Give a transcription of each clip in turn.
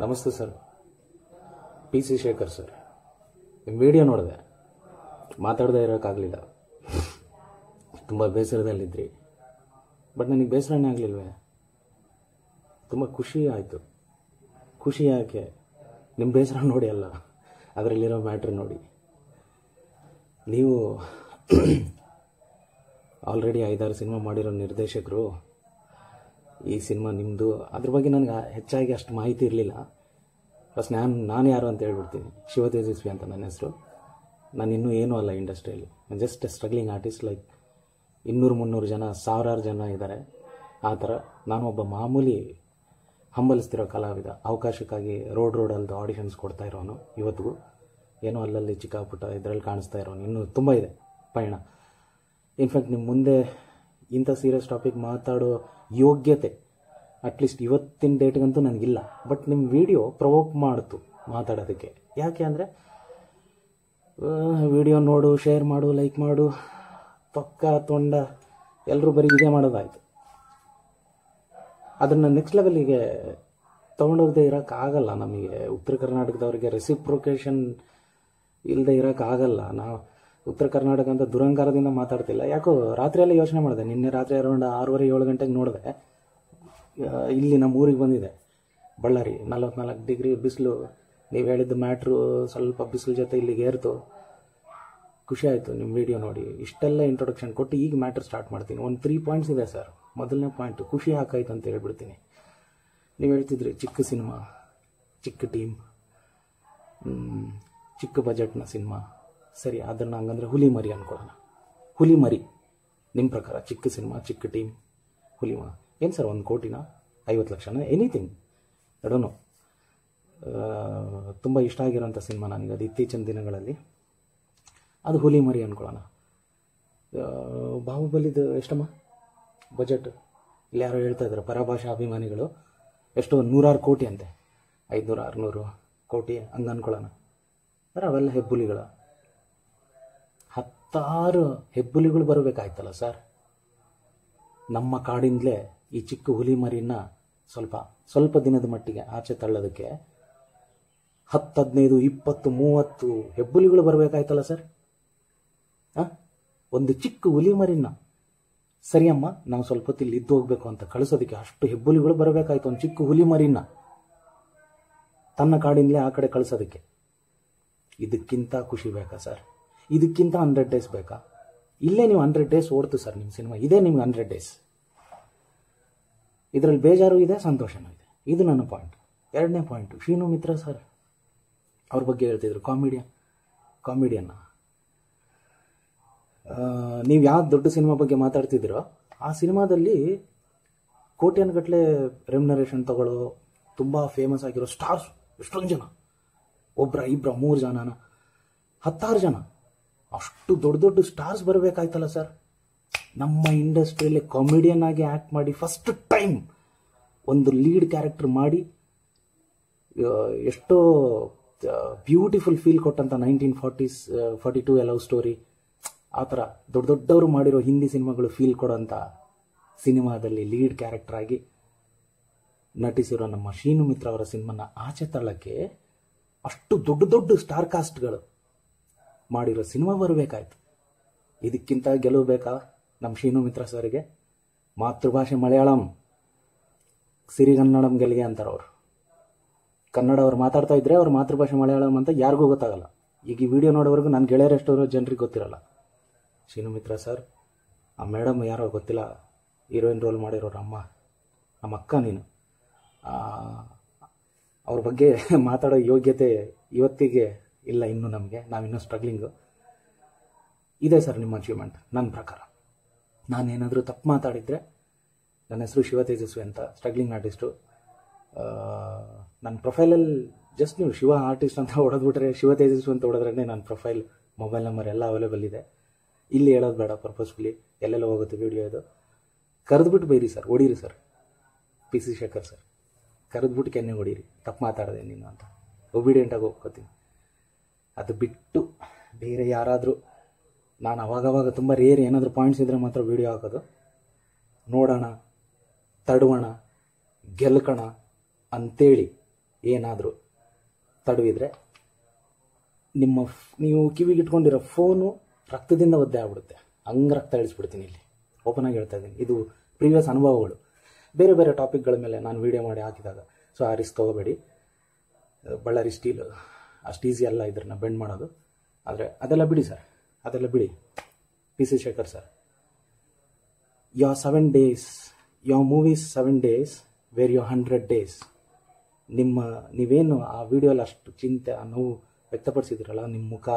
ನಮಸ್ತೆ sir. P C Shekhar sir. ನಿಮ್ಮ video ನೋಡಿದೆ. ಮಾತಾಡದೇ ಇರೋಕ್ಕಾಗಲಿಲ್ಲ. ತುಂಬ ಬೇಸರದಲ್ಲಿದ್ರಿ. ಬಟ್ ನನಗೆ ಬೇಸರನೇ ಆಗಲಿಲ್ವೇ? ತುಂಬ ಖುಷಿ ಆಯಿತು. ಖುಷಿ ಯಾಕೆ? ನಿಮ್ಮ ಬೇಸರ ನೋಡಿ ಅಲ್ಲ. ಅದರಲ್ಲಿರೋ ಮ್ಯಾಟ್ರ್ ನೋಡಿ. ನೀವು ಆಲ್ರೆಡಿ ಐದಾರು ಸಿನಿಮಾ ಮಾಡಿರೋ ನಿರ್ದೇಶಕರು ಈ ಸಿನಿಮಾ ನಿಮ್ಮದು ಅದ್ರ ಬಗ್ಗೆ ನನಗೆ ಹೆಚ್ಚಾಗಿ ಅಷ್ಟು ಮಾಹಿತಿ ಇರಲಿಲ್ಲ. ಫಸ್ಟ್ ನಾನು ನಾನು ಯಾರು ಅಂತ ಹೇಳ್ಬಿಡ್ತೀನಿ. ಶಿವ ತೇಜಸ್ವಿ ಅಂತ ನನ್ನ ಹೆಸರು. ನಾನು ಇನ್ನೂ ಏನೂ ಅಲ್ಲ ಇಂಡಸ್ಟ್ರಿಯಲ್ಲಿ. ಜಸ್ಟ್ ಸ್ಟ್ರಗ್ಲಿಂಗ್ ಆರ್ಟಿಸ್ಟ್ ಲೈಕ್ ಇನ್ನೂರು ಮುನ್ನೂರು ಜನ, ಸಾವಿರಾರು ಜನ ಇದ್ದಾರೆ ಆ ಥರ ನಾನು ಒಬ್ಬ ಮಾಮೂಲಿ ಹಂಬಲಿಸ್ತಿರೋ ಕಲಾವಿದ. ಅವಕಾಶಕ್ಕಾಗಿ ರೋಡ್ ರೋಡಲ್ಲಿ ಆಡಿಷನ್ಸ್ ಕೊಡ್ತಾ ಇರೋನು ಇವತ್ತಿಗೂ. ಏನೋ ಅಲ್ಲಲ್ಲಿ ಚಿಕ್ಕ ಪುಟ್ಟ ಇದರಲ್ಲಿ ಕಾಣಿಸ್ತಾ ಇರೋನು. ಇನ್ನೂ ತುಂಬ ಇದೆ ಪಯಣ. ಇನ್ಫ್ಯಾಕ್ಟ್ ನಿಮ್ಮ ಮುಂದೆ ಇಂಥ ಸೀರಿಯಸ್ ಟಾಪಿಕ್ ಮಾತಾಡೋ ಯೋಗ್ಯತೆ ಅಟ್ಲೀಸ್ಟ್ ಇವತ್ತಿನ ಡೇಟ್ಗಂತೂ ನನಗಿಲ್ಲ. ಬಟ್ ನಿಮ್ಮ ವಿಡಿಯೋ ಪ್ರವೋಕ್ ಮಾಡ್ತು ಮಾತಾಡೋದಕ್ಕೆ. ಯಾಕೆ ಅಂದರೆ ವಿಡಿಯೋ ನೋಡು ಶೇರ್ ಮಾಡು ಲೈಕ್ ಮಾಡು ಪಕ್ಕ ತೊಂಡ ಎಲ್ಲರೂ ಬರೀ ಇದೇ ಮಾಡೋದಾಯಿತು. ಅದನ್ನು ನೆಕ್ಸ್ಟ್ ಲೆವೆಲಿಗೆ ತೊಗೊಂಡೋಗದೆ ಇರೋಕ್ಕಾಗಲ್ಲ ನಮಗೆ. ಉತ್ತರ ಕರ್ನಾಟಕದವ್ರಿಗೆ ರೆಸಿಪ್ರೊಕೇಶನ್ ಇಲ್ಲದೆ ಇರೋಕ್ಕಾಗಲ್ಲ ನಾವು ಉತ್ತರ ಕರ್ನಾಟಕ ಅಂತ ದುರಂಕಾರದಿಂದ ಮಾತಾಡ್ತಿಲ್ಲ. ಯಾಕೋ ರಾತ್ರಿಯಲ್ಲೇ ಯೋಚನೆ ಮಾಡಿದೆ. ನಿನ್ನೆ ರಾತ್ರಿ ಅರೌಂಡ್ ಆರೂವರೆ, ಏಳು ಗಂಟೆಗೆ ನೋಡಿದೆ. ಇಲ್ಲಿ ನಮ್ಮ ಊರಿಗೆ ಬಂದಿದೆ. ಬಳ್ಳಾರಿ, ನಲವತ್ನಾಲ್ಕು ಡಿಗ್ರಿ ಬಿಸಿಲು. ನೀವು ಹೇಳಿದ ಮ್ಯಾಟ್ರು ಸ್ವಲ್ಪ ಬಿಸಿಲು ಜೊತೆ ಇಲ್ಲಿಗೆ ಏರ್ತು. ಖುಷಿ ಆಯಿತು ನಿಮ್ಮ ವಿಡಿಯೋ ನೋಡಿ. ಇಷ್ಟೆಲ್ಲ ಇಂಟ್ರೊಡಕ್ಷನ್ ಕೊಟ್ಟು ಈಗ ಮ್ಯಾಟ್ರ್ ಸ್ಟಾರ್ಟ್ ಮಾಡ್ತೀನಿ. ಒಂದು ತ್ರೀ ಪಾಯಿಂಟ್ಸ್ ಇದೆ ಸರ್. ಮೊದಲನೇ ಪಾಯಿಂಟು ಖುಷಿ ಹಾಕಾಯ್ತು ಅಂತ ಹೇಳ್ಬಿಡ್ತೀನಿ. ನೀವು ಹೇಳ್ತಿದ್ರಿ ಚಿಕ್ಕ ಸಿನಿಮಾ, ಚಿಕ್ಕ ಟೀಮ್ ಚಿಕ್ಕ ಬಜೆಟ್ನ ಸಿನಿಮಾ. ಸರಿ, ಅದನ್ನು ಹಂಗಂದ್ರೆ ಹುಲಿ ಮರಿ ಅಂದ್ಕೊಳ್ಳೋಣ ಹುಲಿ ಮರಿ. ನಿಮ್ಮ ಪ್ರಕಾರ ಚಿಕ್ಕ ಸಿನಿಮಾ, ಚಿಕ್ಕ ಟೀಮ್ ಹುಲಿ ಮ ಏನು ಸರ್, ಒಂದು ಕೋಟಿನ? ಐವತ್ತು ಲಕ್ಷನ? ಎನಿಥಿಂಗ್ ಎಡೋನು ತುಂಬ ಇಷ್ಟ ಆಗಿರೋಂಥ ಸಿನಿಮಾ ನನಗೆ ಅದು ಇತ್ತೀಚಿನ ದಿನಗಳಲ್ಲಿ. ಅದು ಹುಲಿ ಮರಿ ಅಂದ್ಕೊಳ್ಳೋಣ ಬಾಹುಬಲಿದು ಎಷ್ಟಮ್ಮ? ಬಜೆಟ್ ಇಲ್ಲಿ ಯಾರೋ ಹೇಳ್ತಾ ಇದ್ದಾರೆ ಪರಭಾಷಾ ಅಭಿಮಾನಿಗಳು. ಎಷ್ಟೋ ನೂರಾರು ಕೋಟಿ ಅಂತೆ. ಐದುನೂರು, ಆರುನೂರು ಕೋಟಿ ಹಂಗೆ ಅನ್ಕೊಳ್ಳೋಣ ಅಂದರೆ ಅವೆಲ್ಲ ಹೆಬ್ಬುಲಿಗಳ. ಹತ್ತಾರು ಹೆಬ್ಬುಲಿಗಳು ಬರಬೇಕಾಯ್ತಲ್ಲ ಸರ್? ನಮ್ಮ ಕಾಡಿಂದಲೇ ಈ ಚಿಕ್ಕ ಹುಲಿ ಮರಿನ ಸ್ವಲ್ಪ ಸ್ವಲ್ಪ ದಿನದ ಮಟ್ಟಿಗೆ ಆಚೆ ತಳ್ಳೋದಕ್ಕೆ ಹತ್ತು ಹದಿನೈದು, ಇಪ್ಪತ್ತು, ಮೂವತ್ತು ಹೆಬ್ಬುಲಿಗಳು ಬರಬೇಕಾಯ್ತಲ್ಲ ಸರ್? ಹಾಂ ಒಂದು ಚಿಕ್ಕ ಹುಲಿ ಮರಿನ. ಸರಿಯಮ್ಮ, ನಾವು ಸ್ವಲ್ಪ ಹೊತ್ತು ಇಲ್ಲಿ ಇದ್ದು ಹೋಗ್ಬೇಕು ಅಂತ ಕಳಿಸೋದಕ್ಕೆ ಅಷ್ಟು ಹೆಬ್ಬುಲಿಗಳು ಬರಬೇಕಾಯ್ತು, ಒಂದು ಚಿಕ್ಕ ಹುಲಿ ಮರಿನ. ತನ್ನ ಕಾಡಿಂದಲೇ ಆ ಕಡೆ ಕಳಿಸೋದಕ್ಕೆ. ಇದಕ್ಕಿಂತ ಖುಷಿ ಬೇಕಾ ಸರ್? ಇದಕ್ಕಿಂತ ಹಂಡ್ರೆಡ್ ಡೇಸ್ ಬೇಕಾ? ಇಲ್ಲೇ ನೀವು ಹಂಡ್ರೆಡ್ ಡೇಸ್ ಓಡ್ತು ಸರ್ ನಿಮ್ಮ ಸಿನಿಮಾ ಇದೇ ನಿಮ್ಗೆ ಹಂಡ್ರೆಡ್ ಡೇಸ್ ಇದರಲ್ಲಿ ಬೇಜಾರು ಇದೆ, ಸಂತೋಷನೂ ಇದೆ. ಇದು ನನ್ನ ಪಾಯಿಂಟ್ ಎರಡನೇ ಪಾಯಿಂಟು ಶೀನು ಮಿತ್ರ ಸರ್ ಅವ್ರ ಬಗ್ಗೆ ಹೇಳ್ತಿದ್ರು ಕಾಮಿಡಿಯನ್ ಕಾಮಿಡಿಯನ್ನ ನೀವು ಯಾವ ದೊಡ್ಡ ಸಿನಿಮಾ ಬಗ್ಗೆ ಮಾತಾಡ್ತಿದ್ದೀರೋ, ಆ ಸಿನಿಮಾದಲ್ಲಿ ಕೋಟ್ಯನ್ಗಟ್ಟಲೆ ರೆಮ್ಯುನರೇಷನ್ ತಗೊಳ್ಳೋ ತುಂಬ ಫೇಮಸ್ ಆಗಿರೋ ಸ್ಟಾರ್ಸ್ ಎಷ್ಟೊಂದು ಜನ. ಒಬ್ಬರ ಇಬ್ಬರ ಮೂರು ಜನನ. ಹತ್ತಾರು ಜನ. ಅಷ್ಟು ದೊಡ್ಡ ದೊಡ್ಡ ಸ್ಟಾರ್ಸ್ ಬರಬೇಕಾಯ್ತಲ್ಲ ಸರ್ ನಮ್ಮ ಇಂಡಸ್ಟ್ರಿಯಲ್ಲಿ ಕಾಮಿಡಿಯನ್ ಆಗಿ ಆ್ಯಕ್ಟ್ ಮಾಡಿ ಫಸ್ಟ್ ಟೈಮ್ ಒಂದು ಲೀಡ್ ಕ್ಯಾರೆಕ್ಟರ್ ಮಾಡಿ ಎಷ್ಟೋ ಬ್ಯೂಟಿಫುಲ್ ಫೀಲ್ ಕೊಟ್ಟಂಥ nineteen forties forty two a love story ಆ ಥರ ದೊಡ್ಡ ದೊಡ್ಡವರು ಮಾಡಿರೋ ಹಿಂದಿ ಸಿನಿಮಾಗಳು ಫೀಲ್ ಕೊಡೋಂಥ ಸಿನಿಮಾದಲ್ಲಿ ಲೀಡ್ ಕ್ಯಾರೆಕ್ಟರ್ ಆಗಿ ನಟಿಸಿರೋ ನಮ್ಮ ಶೀನು ಮಿತ್ರ ಅವರ ಸಿನಿಮಾನ ಆಚೆ ತಳ್ಳಕ್ಕೆ ಅಷ್ಟು ದೊಡ್ಡ ದೊಡ್ಡ ಸ್ಟಾರ್ ಕಾಸ್ಟ್ಗಳು ಮಾಡಿರೋ ಸಿನಿಮಾ ಬರಬೇಕಾಯ್ತು. ಇದಕ್ಕಿಂತ ಗೆಲುವು ಬೇಕಾ? ನಮ್ಮ ಶೀನು ಮಿತ್ರ ಸರ್ಗೆ. ಮಾತೃಭಾಷೆ ಮಲಯಾಳಂ. ಸಿರಿಗನ್ನಡಂ ಗೆಲ್ಗೆ ಅಂತಾರೆ ಅವರು. ಕನ್ನಡ ಅವ್ರು ಮಾತಾಡ್ತಾ ಇದ್ದರೆ ಅವ್ರ ಮಾತೃಭಾಷೆ ಮಲಯಾಳಂ ಅಂತ ಯಾರಿಗೂ ಗೊತ್ತಾಗಲ್ಲ. ಈಗ ಈ ವಿಡಿಯೋ ನೋಡೋವರೆಗೂ ನನ್ನ ಗೆಳೆಯರಷ್ಟು ಜನರಿಗೆ ಗೊತ್ತಿರಲ್ಲ. ಶೀನು ಮಿತ್ರ ಸರ್, ಆ ಮೇಡಮ್ ಯಾರೋ ಗೊತ್ತಿಲ್ಲ. ಹೀರೋಯಿನ್ ರೋಲ್ ಮಾಡಿರೋರು ಅಮ್ಮ ನಮ್ಮ ಅಕ್ಕ ನೀನು. ಅವ್ರ ಬಗ್ಗೆ ಮಾತಾಡೋ ಯೋಗ್ಯತೆ ಇವತ್ತಿಗೆ ಇಲ್ಲ, ಇನ್ನು ನಮಗೆ, ನಾವಿನ್ನೂ ಸ್ಟ್ರಗ್ಲಿಂಗು ಇದೆ ಸರ್ ನಿಮ್ಮ ಅಚೀವ್ಮೆಂಟ್ ನನ್ನ ಪ್ರಕಾರ. ನಾನೇನಾದರೂ ತಪ್ಪು ಮಾತಾಡಿದರೆ ನನ್ನ ಹೆಸರು ಶಿವ ತೇಜಸ್ವಿ ಅಂತ ಸ್ಟ್ರಗ್ಲಿಂಗ್ ಆರ್ಟಿಸ್ಟು ನನ್ನ ಪ್ರೊಫೈಲಲ್ಲಿ ಜಸ್ಟ್ ನೀವು ಶಿವ ಆರ್ಟಿಸ್ಟ್ ಅಂತ ಹೊಡೆದ್ಬಿಟ್ರೆ, ಶಿವ ತೇಜಸ್ವಿ ಅಂತ ಹೊಡೆದ್ರೇ ನನ್ನ ಪ್ರೊಫೈಲ್ ಮೊಬೈಲ್ ನಂಬರ್ ಎಲ್ಲ ಅವೈಲೇಬಲ್ ಇದೆ. ಇಲ್ಲಿ ಹೇಳೋದು ಬೇಡ ಪರ್ಪಸ್ಫುಲಿ ಎಲ್ಲೆಲ್ಲ ಹೋಗುತ್ತೆ ವಿಡಿಯೋ ಇದು ಕರೆದ್ಬಿಟ್ಟು ಬೈರಿ sir, ಹೊಡೀರಿ sir. P C Shekhar sir ಕರೆದ್ಬಿಟ್ಟು ಕೆನ್ನೆ ಹೊಡೀರಿ, ತಪ್ಪು ಮಾತಾಡಿದೆ ನೀನು ಅಂತ. ಒಬಿಡಿಯೆಂಟಾಗಿ ಹೋಗ್ಕೋತೀನಿ. ಅದು ಬಿಟ್ಟು ಬೇರೆ ಯಾರಾದರೂ, ನಾನು ಅವಾಗವಾಗ ತುಂಬ ರೇರ್ ಏನಾದರೂ ಪಾಯಿಂಟ್ಸ್ ಇದ್ದರೆ ಮಾತ್ರ ವೀಡಿಯೋ ಹಾಕೋದು. ನೋಡೋಣ, ತಡುವಣ, ಗೆಲ್ಕಣ ಅಂತೇಳಿ ಏನಾದರೂ ತಡವಿದ್ರೆ ನಿಮ್ಮ ನೀವು ಕಿವಿಗೆ ಇಟ್ಕೊಂಡಿರೋ ಫೋನು ರಕ್ತದಿಂದ ಒದ್ದೆ ಆಗ್ಬಿಡುತ್ತೆ. ಹಂಗೆ ರಕ್ತ ಇಳಿಸ್ಬಿಡ್ತೀನಿ ಇಲ್ಲಿ. ಓಪನ್ ಆಗಿ ಹೇಳ್ತಾ ಇದ್ದೀನಿ. ಇದು ಪ್ರೀವಿಯಸ್ ಅನುಭವಗಳು. ಬೇರೆ ಬೇರೆ ಟಾಪಿಕ್ಗಳ ಮೇಲೆ ನಾನು ವೀಡಿಯೋ ಮಾಡಿ ಹಾಕಿದಾಗ. ಸೊ ಆ ರಿಸ್ಕ್ ತೊಗೋಬೇಡಿ. ಬಳ್ಳಾರಿ ಸ್ಟೀಲ್ ಅಷ್ಟು ಈಸಿ ಅಲ್ಲ ಇದ್ರನ್ನ ಬೆಂಡ್ ಮಾಡೋದು. ಆದರೆ ಅದೆಲ್ಲ ಬಿಡಿ ಸರ್ ಅದೆಲ್ಲ ಬಿಡಿ. P C Shekhar sir your seven days your movies seven days where your hundred days ನಿಮ್ಮ, ನೀವೇನು ಆ ವಿಡಿಯೋಲಿ ಅಷ್ಟು ಚಿಂತೆ, ಆ ನೋವು ವ್ಯಕ್ತಪಡಿಸಿದ್ರಲ್ಲ ನಿಮ್ಮ ಮುಖ,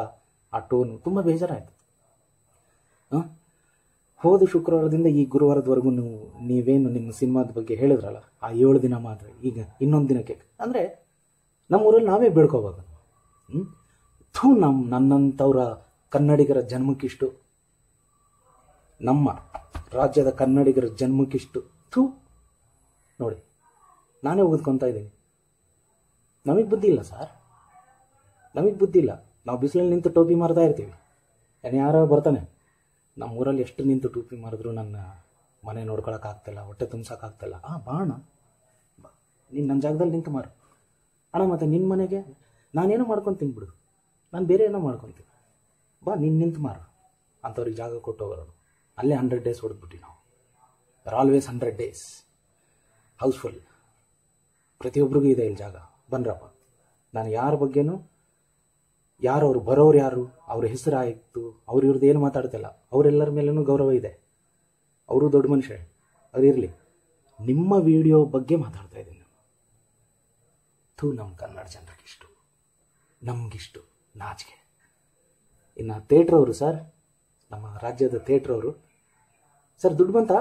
ಆ ಟೋನು ತುಂಬ ಬೇಜಾರಾಯಿತು. ಹಾಂ? ಹೋದ ಶುಕ್ರವಾರದಿಂದ ಈ ಗುರುವಾರದವರೆಗೂ ನೀವು, ನೀವೇನು ನಿಮ್ಮ ಸಿನಿಮಾದ ಬಗ್ಗೆ ಹೇಳಿದ್ರಲ್ಲ, ಆ ಏಳು ದಿನ ಮಾತ್ರ, ಈಗ ಇನ್ನೊಂದು ದಿನಕ್ಕೆ. ಅಂದರೆ, ನಮ್ಮೂರಲ್ಲಿ ನಾವೇ ಬೇಡ್ಕೋಬೇಕು. ಥೂ ನಮ್ಮ ನನ್ನಂಥವ್ರ ಕನ್ನಡಿಗರ ಜನ್ಮಕ್ಕಿಷ್ಟು. ನಮ್ಮ ರಾಜ್ಯದ ಕನ್ನಡಿಗರ ಜನ್ಮಕ್ಕಿಷ್ಟು. ಥೂ. ನೋಡಿ, ನಾನೇ ಓದ್ಕೊತಾ ಇದ್ದೀನಿ. ನಮಗೆ ಬುದ್ಧಿ ಇಲ್ಲ ಸರ್. ನಮಗೆ ಬುದ್ಧಿ ಇಲ್ಲ. ನಾವು ಬಿಸಿಲಲ್ಲಿ ನಿಂತು ಟೋಪಿ ಮಾರ್ತಾ ಇರ್ತೀವಿ. ಏನು ಯಾರೋ ಬರ್ತಾನೆ. ನಮ್ಮ ಊರಲ್ಲಿ ಎಷ್ಟು ನಿಂತು ಟೋಪಿ ಮಾರಿದ್ರು ನನ್ನ ಮನೆ ನೋಡ್ಕೊಳಕ್ಕಾಗ್ತಿಲ್ಲ ಹೊಟ್ಟೆ ತುಂಬಿಸೋಕ್ಕಾಗ್ತಿಲ್ಲ ಆ ಬಾಣ. ನೀನು ನನ್ನ ಜಾಗದಲ್ಲಿ ನಿಂತು ಮಾರು. ಅಣ್ಣ, ಮತ್ತೆ ನಿನ್ನ ಮನೆಗೆ? ನಾನೇನೋ ಮಾಡ್ಕೊತೀನಿ ಬಿಡು ನಾನು ಬೇರೆ ಏನೋ ಮಾಡ್ಕೊತೀನಿ ಬಾ ನಿನ್ನ ನಿಂತು ಮಾರು. ಅಂಥವ್ರಿಗೆ ಜಾಗ ಕೊಟ್ಟು ಹೋಗೋರು. ಅಲ್ಲೇ ಹಂಡ್ರೆಡ್ ಡೇಸ್ ಹೊಡೆದ್ಬಿಟ್ಟು ನಾವು. Are always hundred days housefull ಪ್ರತಿಯೊಬ್ಬರಿಗೂ ಇದೆ ಇಲ್ಲಿ ಜಾಗ. ಬನ್ರಪ್ಪ. ನಾನು ಯಾರ ಬಗ್ಗೆನೂ, ಯಾರು ಅವ್ರು ಬರೋರು ಯಾರು, ಅವ್ರ ಹೆಸರು ಆಯಿತು, ಅವ್ರ ಇವ್ರದ್ದು ಏನು ಮಾತಾಡ್ತಿಲ್ಲ. ಅವರೆಲ್ಲರ ಮೇಲೂ ಗೌರವ ಇದೆ. ಅವರು ದೊಡ್ಡ ಮನುಷ್ಯ. ಅವ್ರು ಇರಲಿ. ನಿಮ್ಮ ವಿಡಿಯೋ ಬಗ್ಗೆ ಮಾತಾಡ್ತಾ ಇದ್ದೀನಿ. ಥೂ ನಮ್ಮ ಕನ್ನಡ ಜನರಿಗಿಷ್ಟು. ನಮಗಿಷ್ಟು ನಾಚಿಕೆ. ಇನ್ನು ಥಿಯೇಟ್ರವರು ಸರ್, ನಮ್ಮ ರಾಜ್ಯದ ಥಿಯೇಟ್ರವರು. ಸರ್, ದುಡ್ಡು ಬಂತಾ?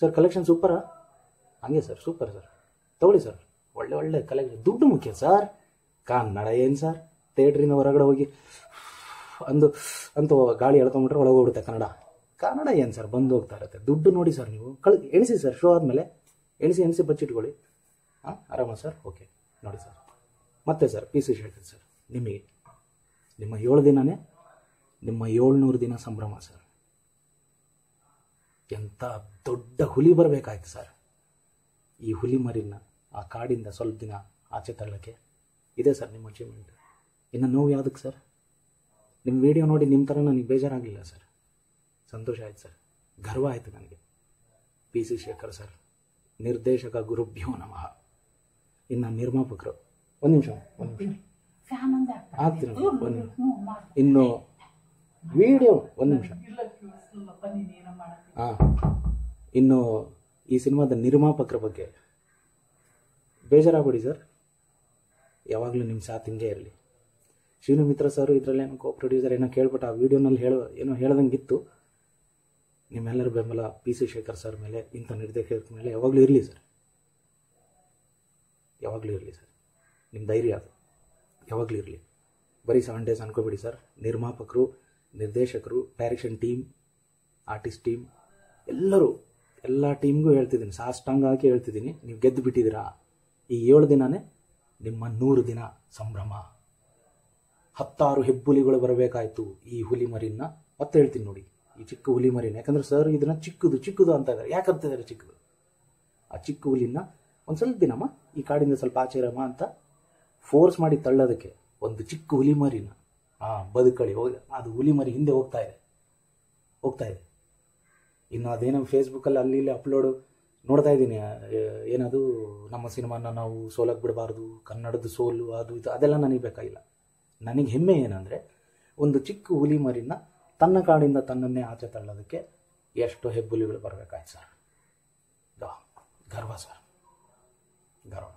ಸರ್ ಕಲೆಕ್ಷನ್ ಸೂಪರಾ? ಹಂಗೆ ಸರ್, ಸೂಪರ್ ಸರ್. ತಗೊಳ್ಳಿ ಸರ್, ಒಳ್ಳೆ ಒಳ್ಳೆ ಕಲೆಕ್ಷನ್ ದುಡ್ಡು ಮುಖ್ಯ ಸರ್. ಕನ್ನಡ ಏನು ಸರ್? ಥೇಟ್ರಿಂದ ಹೊರಗಡೆ ಹೋಗಿ ಅಂದು, ಅಂತ ಗಾಳಿ ಎಳ್ಕೊಂಬಿಟ್ರೆ ಒಳಗೆ ಹೋಗ್ಬಿಡುತ್ತೆ ಕನ್ನಡ. ಕನ್ನಡ ಏನು ಸರ್, ಬಂದು ಹೋಗ್ತಾ ಇರುತ್ತೆ. ದುಡ್ಡು ನೋಡಿ ಸರ್ ನೀವು. ಕಳ್ ಎಣಿಸಿ ಸರ್ ಶೋ ಆದಮೇಲೆ. ಎಣಿಸಿ ಎಣಿಸಿ ಬಚ್ಚಿಟ್ಕೊಳ್ಳಿ. ಹಾಂ, ಆರಾಮ ಸರ್? ಓಕೆ. ನೋಡಿ ಸರ್. ಮತ್ತೆ sir, P C Shekhar sir, ನಿಮಗೆ, ನಿಮ್ಮ ಏಳು ದಿನನೇ, ನಿಮ್ಮ ಏಳ್ನೂರು ದಿನ ಸಂಭ್ರಮ ಸರ್. ಎಂಥ ದೊಡ್ಡ ಹುಲಿ ಬರಬೇಕಾಯ್ತು ಸರ್. ಈ ಹುಲಿ ಮರಿನ, ಆ ಕಾಡಿಂದ ಸ್ವಲ್ಪ ದಿನ ಆಚೆ ತಳ್ಳಕ್ಕೆ ಇದೆ ಸರ್ ನಿಮ್ಮ ಅಚೀವ್ಮೆಂಟ್ ಇನ್ನು ನೋವು ಯಾವುದಕ್ಕೆ ಸರ್? ನಿಮ್ಮ ವಿಡಿಯೋ ನೋಡಿ ನಿಮ್ಮ ಥರ ನನಗೆ ಬೇಜಾರಾಗಲಿಲ್ಲ ಸರ್. ಸಂತೋಷ ಆಯ್ತು ಸರ್. ಗರ್ವ ಆಯಿತು ನನಗೆ. ಪಿ ಸಿ ಶೇಖರ್ ಸರ್, ನಿರ್ದೇಶಕ ಗುರುಭ್ಯೋ ನಮಃ. ಇನ್ನು ನಿರ್ಮಾಪಕರು ಒಂದು ನಿಮಿಷ ಒಂದು ನಿಮಿಷ. ಆಗ್ತೀರ ಒಂದು ನಿಮಿಷ. ಇನ್ನು ವಿಡಿಯೋ ಒಂದು ನಿಮಿಷ. ಹಾ. ಇನ್ನು ಈ ಸಿನಿಮಾದ ನಿರ್ಮಾಪಕರ ಬಗ್ಗೆ. ಬೇಜಾರಾಗ್ಬಿಡಿ ಸರ್. ಯಾವಾಗಲೂ ನಿಮ್ಮ ಸಾಥ್ ಹಿಂಗೆ ಇರಲಿ. ಶಿವನ ಮಿತ್ರ ಸರ್ ಇದರಲ್ಲಿ ಏನೋ ಕೋ ಪ್ರೊಡ್ಯೂಸರ್ ಏನೋ ಕೇಳ್ಬಿಟ್ಟು ಆ ವಿಡಿಯೋನಲ್ಲಿ ಹೇಳೋ ಏನೋ ಹೇಳ್ದಂಗಿತ್ತು. ನಿಮ್ಮೆಲ್ಲರ ಬೆಂಬಲ ಪಿ ಸಿ ಶೇಖರ್ ಸರ್ ಮೇಲೆ ಇಂಥ ನಿರ್ದೇಶಕರ ಮೇಲೆ ಯಾವಾಗಲೂ ಇರಲಿ ಸರ್. ಯಾವಾಗಲೂ ಇರಲಿ ಸರ್. ನಿಮ್ಮ ಧೈರ್ಯ ಅದು. ಯಾವಾಗಲೂ ಇರಲಿ. ಬರೀ ಸೆವೆನ್ ಡೇಸ್ ಅನ್ಕೋಬೇಡಿ ಸರ್ ನಿರ್ಮಾಪಕರು, ನಿರ್ದೇಶಕರು ಡೈರೆಕ್ಷನ್ ಟೀಮ್ ಆರ್ಟಿಸ್ಟ್ ಟೀಮ್ ಎಲ್ಲರೂ, ಎಲ್ಲ ಟೀಮ್ಗೂ ಹೇಳ್ತಿದ್ದೀನಿ. ಸಾಷ್ಟಾಂಗ ಹಾಕಿ ಹೇಳ್ತಿದ್ದೀನಿ. ನೀವು ಗೆದ್ದು ಬಿಟ್ಟಿದ್ದೀರಾ? ಈ ಏಳು ದಿನವೇ ನಿಮ್ಮ ನೂರು ದಿನ ಸಂಭ್ರಮ. ಹತ್ತಾರು ಹೆಬ್ಬುಲಿಗಳು ಬರಬೇಕಾಯ್ತು ಈ ಹುಲಿ ಮರಿನ ಮತ್ತೆ ಹೇಳ್ತೀನಿ ನೋಡಿ, ಈ ಚಿಕ್ಕ ಹುಲಿ ಮರಿನ. ಯಾಕಂದ್ರೆ ಸರ್ ಇದನ್ನ ಚಿಕ್ಕದು ಚಿಕ್ಕದು ಅಂತ ಇದ್ದಾರೆ ಯಾಕಂತ ಇದ್ದಾರೆ ಚಿಕ್ಕದು? ಆ ಚಿಕ್ಕ ಹುಲಿನ ಒಂದು ಸ್ವಲ್ಪ ದಿನಮ್ಮ, ಈ ಕಾಡಿಂದ ಸ್ವಲ್ಪ ಆಚೆ ಇರಮ್ಮ ಅಂತ ಫೋರ್ಸ್ ಮಾಡಿ ತಳ್ಳೋದಕ್ಕೆ ಒಂದು ಚಿಕ್ಕ ಹುಲಿ ಮರಿನ. ಆ ಬದುಕಳಿ ಹೋಗಿ, ಅದು ಹುಲಿ ಮರಿ ಹಿಂದೆ ಹೋಗ್ತಾ ಇದೆ. ಹೋಗ್ತಾ ಇದೆ. ಇನ್ನು ಅದೇನೋ ಫೇಸ್ಬುಕ್ಕಲ್ಲಿ ಅಲ್ಲಿ ಇಲ್ಲಿ ಅಪ್ಲೋಡ್ ನೋಡ್ತಾ ಇದ್ದೀನಿ. ಏನದು, ನಮ್ಮ ಸಿನಿಮಾನ ನಾವು ಸೋಲಕ್ಕೆ ಬಿಡಬಾರ್ದು ಕನ್ನಡದ ಸೋಲು, ಅದು ಇದು, ಅದೆಲ್ಲ ನನಗೆ ಬೇಕಾಗಿಲ್ಲ. ನನಗೆ ಹೆಮ್ಮೆ ಏನಂದರೆ, ಒಂದು ಚಿಕ್ಕ ಹುಲಿ ಮರಿನ ತನ್ನ ಕಾಡಿಂದ ತನ್ನನ್ನೇ ಆಚೆ ತಳ್ಳೋದಕ್ಕೆ ಎಷ್ಟು ಹೆಬ್ಬುಲಿಗಳು ಬರಬೇಕಾಯ್ತು ಸರ್. ಗರ್ವ ಸರ್. ಗರ್ವ.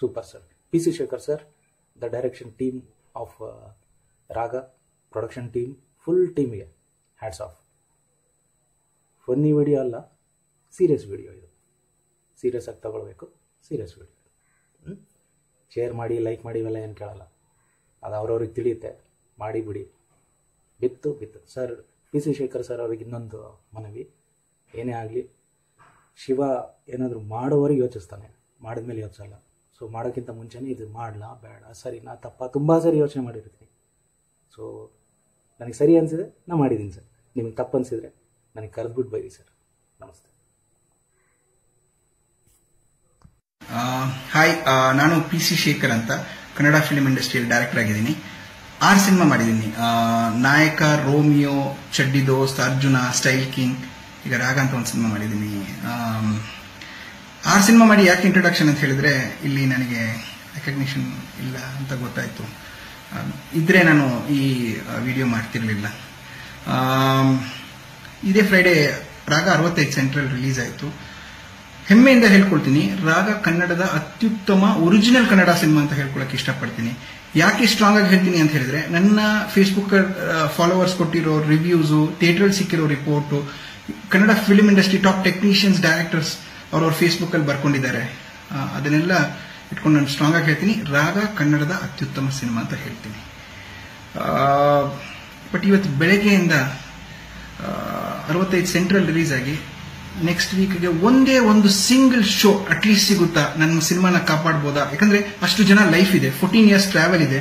Super sir. P C Shekhar sir the direction team of Raga production team full ಟೀಮಿಗೆ hats off funny video ಅಲ್ಲ ಸೀರಿಯಸ್ ವಿಡಿಯೋ ಇದು. ಸೀರಿಯಸ್ ಆಗಿ ತಗೊಳ್ಬೇಕು ಸೀರಿಯಸ್ ವಿಡಿಯೋ ಶೇರ್ ಮಾಡಿ ಲೈಕ್ ಮಾಡಿ ಇವೆಲ್ಲ ಏನು ಕೇಳಲ್ಲ. ಅದು ಅವ್ರವ್ರಿಗೆ ತಿಳಿಯುತ್ತೆ. ಮಾಡಿ ಬಿಡಿ. ಬಿತ್ತು ಬಿತ್ತು. Sir P C Shekhar sir ಅವ್ರಿಗೆ ಇನ್ನೊಂದು ಮನವಿ. ಏನೇ ಆಗಲಿ, ಶಿವ ಏನಾದರೂ ಮಾಡೋವರೆಗೆ ಯೋಚಿಸ್ತಾನೆ. ಮಾಡಿದ್ಮೇಲೆ ಯೋಚಿಸಲ್ಲ ಸೊ ಮಾಡೋಕ್ಕಿಂತ ಮುಂಚೆನೇ ಇದು ಮಾಡಲಾ? ಬೇಡ. ಸರಿ, ನಾ ತಪ್ಪ. ತುಂಬ ಸರಿ ಯೋಚನೆ ಮಾಡಿರ್ತೀನಿ. ಸೊ ನನಗೆ ಸರಿ ಅನಿಸಿದೆ. ನಾ ಮಾಡಿದ್ದೀನಿ, ಸರ್. ನಿಮಗೆ ತಪ್ಪು ಅನಿಸಿದ್ರೆ ನನಗೆ ಕರೆದ್ಬಿಟ್ಟು ಬೈರಿ, ಸರ್. ನಮಸ್ತೆ. ಹಾಯ್. ನಾನು ಪಿ ಸಿ ಶೇಖರ್ ಅಂತ. ಕನ್ನಡ ಫಿಲ್ಮ್ ಇಂಡಸ್ಟ್ರಿಯಲ್ಲಿ ಡೈರೆಕ್ಟರ್ ಆಗಿದ್ದೀನಿ. ಆರು ಸಿನಿಮಾ ಮಾಡಿದ್ದೀನಿ. ನಾಯಕ, ರೋಮಿಯೋ, ಚಡ್ಡಿ ದೋಸ್ತ್, ಅರ್ಜುನ, ಸ್ಟೈಲ್ ಕಿಂಗ್. ಈಗ ರಾಗ ಅಂತ ಒಂದು ಸಿನಿಮಾ ಮಾಡಿದ್ದೀನಿ. ಆರು ಸಿನಿಮಾ ಮಾಡಿ ಯಾಕೆ ಇಂಟ್ರೊಡಕ್ಷನ್ ಅಂತ ಹೇಳಿದ್ರೆ, ಇಲ್ಲಿ ನನಗೆ ರೆಕಗ್ನಿಷನ್ ಇಲ್ಲ ಅಂತ ಗೊತ್ತಾಯ್ತು. ಇದ್ರೆ ನಾನು ಈ ವಿಡಿಯೋ ಮಾಡ್ತಿರ್ಲಿಲ್ಲ. ಇದೇ ಫ್ರೈಡೇ ರಾಗ ಅರವತ್ತೈದು ಸೆಂಟ್ರಲ್ ರಿಲೀಸ್ ಆಯಿತು. ಹೆಮ್ಮೆಯಿಂದ ಹೇಳ್ಕೊಳ್ತೀನಿ, ರಾಗ ಕನ್ನಡದ ಅತ್ಯುತ್ತಮ ಒರಿಜಿನಲ್ ಕನ್ನಡ ಸಿನಿಮಾ ಅಂತ ಹೇಳ್ಕೊಳಕ್ಕೆ ಇಷ್ಟಪಡ್ತೀನಿ. ಯಾಕೆ ಸ್ಟ್ರಾಂಗ್ ಆಗಿ ಹೇಳ್ತೀನಿ ಅಂತ ಹೇಳಿದ್ರೆ, ನನ್ನ ಫೇಸ್ಬುಕ್ ಫಾಲೋವರ್ಸ್ ಕೊಟ್ಟಿರೋ ರಿವ್ಯೂಸು ಥಿಯೇಟ್ರಲ್ಲಿ ಸಿಕ್ಕಿರೋ report Kannada film industry top technicians directors ಅವ್ರವ್ರ ಫೇಸ್ಬುಕ್ಕಲ್ಲಿ ಬರ್ಕೊಂಡಿದ್ದಾರೆ. ಅದನ್ನೆಲ್ಲ ಇಟ್ಕೊಂಡು ನಾನು ಸ್ಟ್ರಾಂಗ್ ಆಗಿ ಹೇಳ್ತೀನಿ. ರಾಗ ಕನ್ನಡದ ಅತ್ಯುತ್ತಮ ಸಿನಿಮಾ ಅಂತ ಹೇಳ್ತೀನಿ. ಬಟ್ ಇವತ್ತು ಬೆಳಗ್ಗೆಯಿಂದ ಅರವತ್ತೈದು ಸೆಂಟ್ರಲ್ ರಿಲೀಸ್ ಆಗಿ ನೆಕ್ಸ್ಟ್ ವೀಕ್ಗೆ ಒಂದೇ ಒಂದು ಸಿಂಗಲ್ ಶೋ ಅಟ್ಲೀಸ್ಟ್ ಸಿಗುತ್ತಾ? ನನ್ನ ಸಿನಿಮಾನ ಕಾಪಾಡ್ಬೋದಾ? ಯಾಕಂದ್ರೆ ಅಷ್ಟು ಜನ ಲೈಫ್ ಇದೆ. ಫೋರ್ಟೀನ್ ಇಯರ್ಸ್ ಟ್ರಾವೆಲ್ ಇದೆ.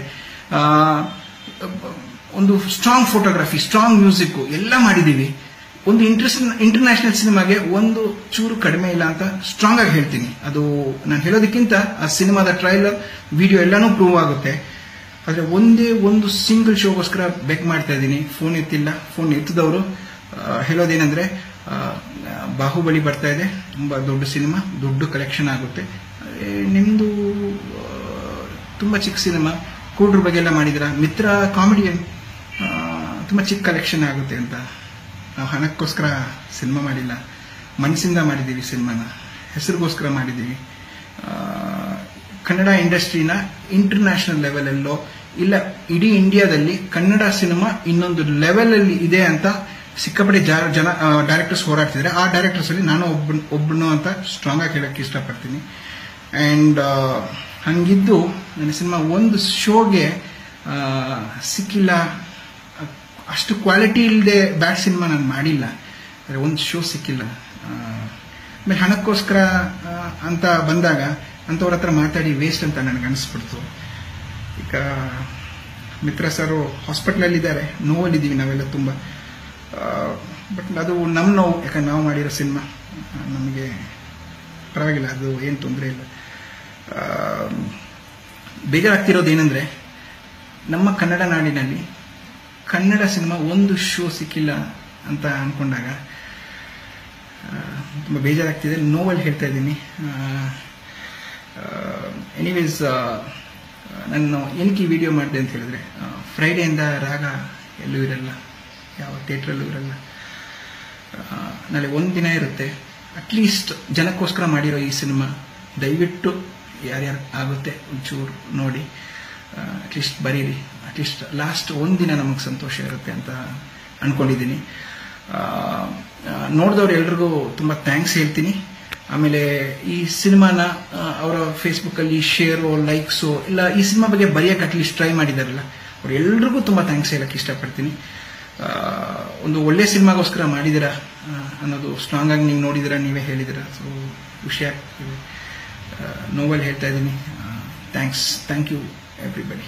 ಒಂದು ಸ್ಟ್ರಾಂಗ್ ಫೋಟೋಗ್ರಫಿ ಸ್ಟ್ರಾಂಗ್ ಮ್ಯೂಸಿಕ್ ಎಲ್ಲ ಮಾಡಿದೀವಿ ಒಂದು ಇಂಟ್ರೆಸ್ಟ್ ಇಂಟರ್ನ್ಯಾಷನಲ್ ಸಿನಿಮಾಗೆ ಒಂದು ಚೂರು ಕಡಿಮೆ ಇಲ್ಲ ಅಂತ ಸ್ಟ್ರಾಂಗ್ ಆಗಿ ಹೇಳ್ತೀನಿ. ಅದು ನಾನು ಹೇಳೋದಕ್ಕಿಂತ ಆ ಸಿನಿಮಾದ ಟ್ರೈಲರ್ ವಿಡಿಯೋ ಎಲ್ಲಾನು ಪ್ರೂವ್ ಆಗುತ್ತೆ. ಆದರೆ ಒಂದೇ ಒಂದು ಸಿಂಗಲ್ ಶೋಗೋಸ್ಕರ ಬೆಕ್ ಮಾಡ್ತಾ ಇದ್ದೀನಿ. ಫೋನ್ ಎತ್ತಿಲ್ಲ. ಫೋನ್ ಎತ್ತಿದವರು ಹೇಳೋದೇನೆಂದ್ರೆ ಬಾಹುಬಲಿ ಬರ್ತಾ ಇದೆ. ತುಂಬಾ ದೊಡ್ಡ ಸಿನಿಮಾ ದೊಡ್ಡ ಕಲೆಕ್ಷನ್ ಆಗುತ್ತೆ. ನಿಮ್ಮದು ತುಂಬಾ ಚಿಕ್ಕ ಸಿನಿಮಾ ಕೂಡ್ರ ಬಗ್ಗೆ ಎಲ್ಲ ಮಾಡಿದಿರ ಮಿತ್ರ ಕಾಮಿಡಿಯನ್ ತುಂಬಾ ಚಿಕ್ಕ ಕಲೆಕ್ಷನ್ ಆಗುತ್ತೆ ಅಂತ. ನಾವು ಹಣಕ್ಕೋಸ್ಕರ ಸಿನಿಮಾ ಮಾಡಿಲ್ಲ. ಮನಸ್ಸಿಂದ ಮಾಡಿದ್ದೀವಿ ಸಿನಿಮಾನ. ಹೆಸರಿಗೋಸ್ಕರ ಮಾಡಿದ್ದೀವಿ. ಕನ್ನಡ ಇಂಡಸ್ಟ್ರಿನ ಇಂಟರ್ನ್ಯಾಷನಲ್ ಲೆವೆಲಲ್ಲೋ ಇಲ್ಲ ಇಡೀ ಇಂಡಿಯಾದಲ್ಲಿ ಕನ್ನಡ ಸಿನಿಮಾ ಇನ್ನೊಂದು ಲೆವೆಲಲ್ಲಿ ಇದೆ ಅಂತ ಸಿಕ್ಕಾಪಟ್ಟೆ ಜನ ಡೈರೆಕ್ಟರ್ಸ್ ಹೋರಾಡ್ತಿದ್ದಾರೆ. ಆ ಡೈರೆಕ್ಟರ್ಸ್ ಅಲ್ಲಿ ನಾನು ಒಬ್ಬ, ಒಬ್ಬನು ಅಂತ ಸ್ಟ್ರಾಂಗ್ ಆಗಿ ಹೇಳಕ್ಕೆ ಇಷ್ಟಪಡ್ತೀನಿ. ಅಂಡ್ ಹಂಗಿದ್ದು, ನನ್ನ ಸಿನಿಮಾ ಒಂದು ಶೋಗೆ ಸಿಕ್ಕಿಲ್ಲ. ಅಷ್ಟು ಕ್ವಾಲಿಟಿ ಇಲ್ಲದೆ ಬ್ಯಾಡ್ ಸಿನಿಮಾ ನಾನು ಮಾಡಿಲ್ಲ. ಆದರೆ ಒಂದು ಶೋ ಸಿಕ್ಕಿಲ್ಲ. ಆಮೇಲೆ ಹಣಕ್ಕೋಸ್ಕರ ಅಂತ ಬಂದಾಗ ಅಂಥವ್ರ ಹತ್ರ ಮಾತಾಡಿ ವೇಸ್ಟ್ ಅಂತ ನನಗೆ ಅನಿಸ್ಬಿಡ್ತು. ಈಗ ಮಿತ್ರ ಸರು ಹಾಸ್ಪಿಟ್ಲಲ್ಲಿದ್ದಾರೆ ನೋವಲ್ಲಿದ್ದೀವಿ ನಾವೆಲ್ಲ ತುಂಬ. ಬಟ್ ಅದು ನಮ್ಮ ನೋವು, ಯಾಕಂದ್ರೆ ನಾವು ಮಾಡಿರೋ ಸಿನಿಮಾ ನಮಗೆ ಪರವಾಗಿಲ್ಲ, ಅದು ಏನು ತೊಂದರೆ ಇಲ್ಲ. ಬೇಜಾರಾಗ್ತಿರೋದು ಏನಂದ್ರೆ ನಮ್ಮ ಕನ್ನಡ ನಾಡಿನಲ್ಲಿ ಕನ್ನಡ ಸಿನಿಮಾ ಒಂದು ಶೋ ಸಿಕ್ಕಿಲ್ಲ ಅಂತ ಅನ್ಕೊಂಡಾಗ ಆ, ತುಂಬ ಬೇಜಾರಾಗ್ತಿದೆ. ನೋವಲ್ಲಿ ಹೇಳ್ತಾ ಇದ್ದೀನಿ. ಎನಿವೇಸ್ ನಾನು ಏನಕ್ಕೆ ವಿಡಿಯೋ ಮಾಡಿದೆ ಅಂತ ಹೇಳಿದ್ರೆ ಫ್ರೈಡೆಯಿಂದ ರಾಗ ಎಲ್ಲೂ ಇರಲ್ಲ. ಯಾವ ಥಿಯೇಟ್ರಲ್ಲೂ ಇರಲ್ಲ. ನಾಳೆ ಒಂದು ದಿನ ಇರುತ್ತೆ. ಅಟ್ಲೀಸ್ಟ್ ಜನಕ್ಕೋಸ್ಕರ ಮಾಡಿರೋ ಈ ಸಿನಿಮಾ ದಯವಿಟ್ಟು ಯಾರ್ಯಾರು ಆಗುತ್ತೆ ಒಂಚೂರು ನೋಡಿ. ಅಟ್ಲೀಸ್ಟ್ ಬರೀರಿ. ಅಟ್ಲೀಸ್ಟ್ ಲಾಸ್ಟ್ ಒಂದು ದಿನ ನಮಗೆ ಸಂತೋಷ ಇರುತ್ತೆ ಅಂತ ಅನ್ಕೊಂಡಿದ್ದೀನಿ. ನೋಡಿದವ್ರು ಎಲ್ರಿಗೂ ತುಂಬ ಥ್ಯಾಂಕ್ಸ್ ಹೇಳ್ತೀನಿ. ಆಮೇಲೆ ಈ ಸಿನಿಮಾನ ಅವರ ಫೇಸ್ಬುಕ್ಕಲ್ಲಿ ಶೇರು ಲೈಕ್ಸು ಇಲ್ಲ ಈ ಸಿನಿಮಾ ಬಗ್ಗೆ ಬರೆಯಕ್ಕೆ ಅಟ್ಲೀಸ್ಟ್ ಟ್ರೈ ಮಾಡಿದಾರಲ್ಲ, ಅವ್ರು ಎಲ್ರಿಗೂ ತುಂಬ ಥ್ಯಾಂಕ್ಸ್ ಹೇಳಕ್ಕೆ ಇಷ್ಟಪಡ್ತೀನಿ. ಒಂದು ಒಳ್ಳೆ ಸಿನಿಮಾಗೋಸ್ಕರ ಮಾಡಿದಿರ ಅನ್ನೋದು ಸ್ಟ್ರಾಂಗ್ ಆಗಿ ನೀವು ನೋಡಿದಿರ, ನೀವೇ ಹೇಳಿದಿರ ಸೊ ಖುಷಿ ಆಗ್ತಿದೆ ನೋವಲ್ಲಿ ಹೇಳ್ತಾ ಇದ್ದೀನಿ. Thanks thank you everybody